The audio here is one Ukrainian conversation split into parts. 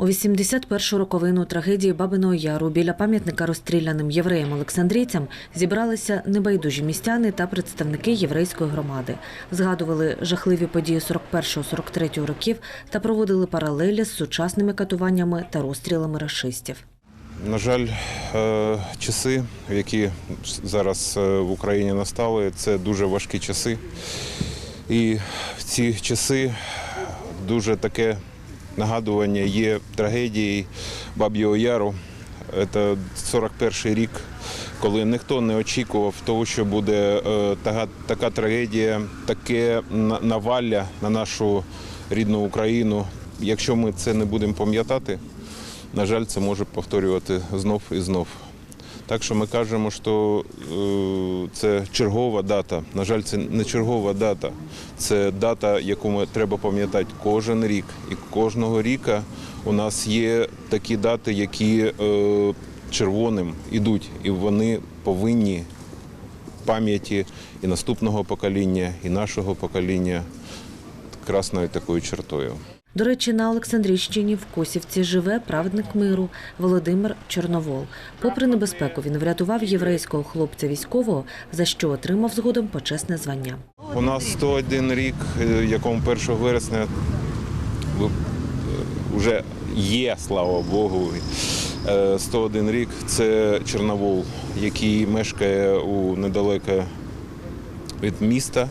У 81-шу роковину трагедії Бабиного Яру біля пам'ятника розстріляним євреям-олександрійцям зібралися небайдужі містяни та представники єврейської громади. Згадували жахливі події 41-43 років та проводили паралелі з сучасними катуваннями та розстрілами рашистів. На жаль, е, часи, які зараз е, в Україні настали, це дуже важкі часи. І в ці часи дуже таке нагадування є трагедії Баб'єго Яру. Це 41 рік, коли ніхто не очікував того, що буде е, така, така трагедія, таке на- навалля на нашу рідну Україну. Якщо ми це не будемо пам'ятати, на жаль, це може повторювати знов і знов. Так що ми кажемо, що е, це чергова дата. На жаль, це не чергова дата. Це дата, яку ми треба пам'ятати кожен рік. І кожного ріка у нас є такі дати, які е, червоним ідуть, і вони повинні пам'яті і наступного покоління, і нашого покоління красною такою чертою. До речі, на Олександрійщині в Косівці живе праведник миру Володимир Чорновол. Попри небезпеку, він врятував єврейського хлопця військового, за що отримав згодом почесне звання. У нас 101 рік, е, якому 1 вересня вже є, слава Богу. е, 101 рік це Чорновол, який мешкає у недалеко від міста.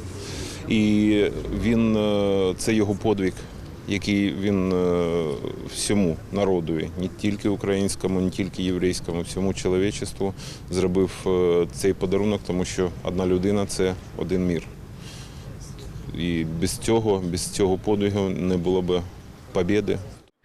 І він е, це його подвиг, який він е, всьому народові, не тільки українському, не тільки єврейському, всьому чоловічеству зробив е, цей подарунок, тому що одна людина це один мір. І без цього, без цього подвигу не було б побєди.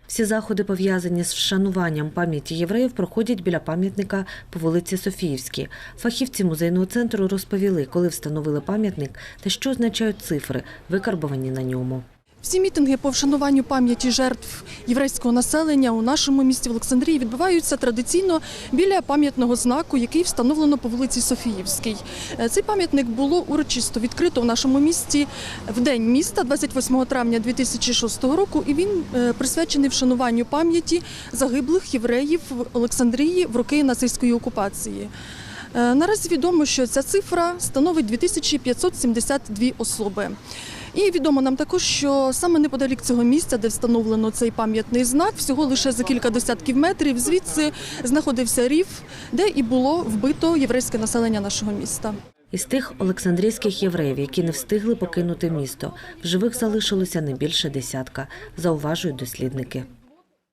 Всі заходи, пов'язані з вшануванням пам'яті євреїв, проходять біля пам'ятника по вулиці Софіївській. Фахівці музейного центру розповіли, коли встановили пам'ятник та що означають цифри, викарбовані на ньому. Всі мітинги по вшануванню пам'яті жертв єврейського населення у нашому місті в Олександрії відбуваються традиційно біля пам'ятного знаку, який встановлено по вулиці Софіївській. Е, Цей пам'ятник було урочисто відкрито в нашому місті в день міста, 28 травня 2006 року, і він е, присвячений вшануванню пам'яті загиблих євреїв в Олександрії в роки нацистської окупації. Е, Наразі відомо, що ця цифра становить 2572 особи. І відомо нам також, що саме неподалік цього місця, де встановлено цей пам'ятний знак, всього лише за кілька десятків метрів звідси знаходився рів, де і було вбито єврейське населення нашого міста. Із тих олександрійських євреїв, які не встигли покинути місто, в живих залишилося не більше десятка, зауважують дослідники.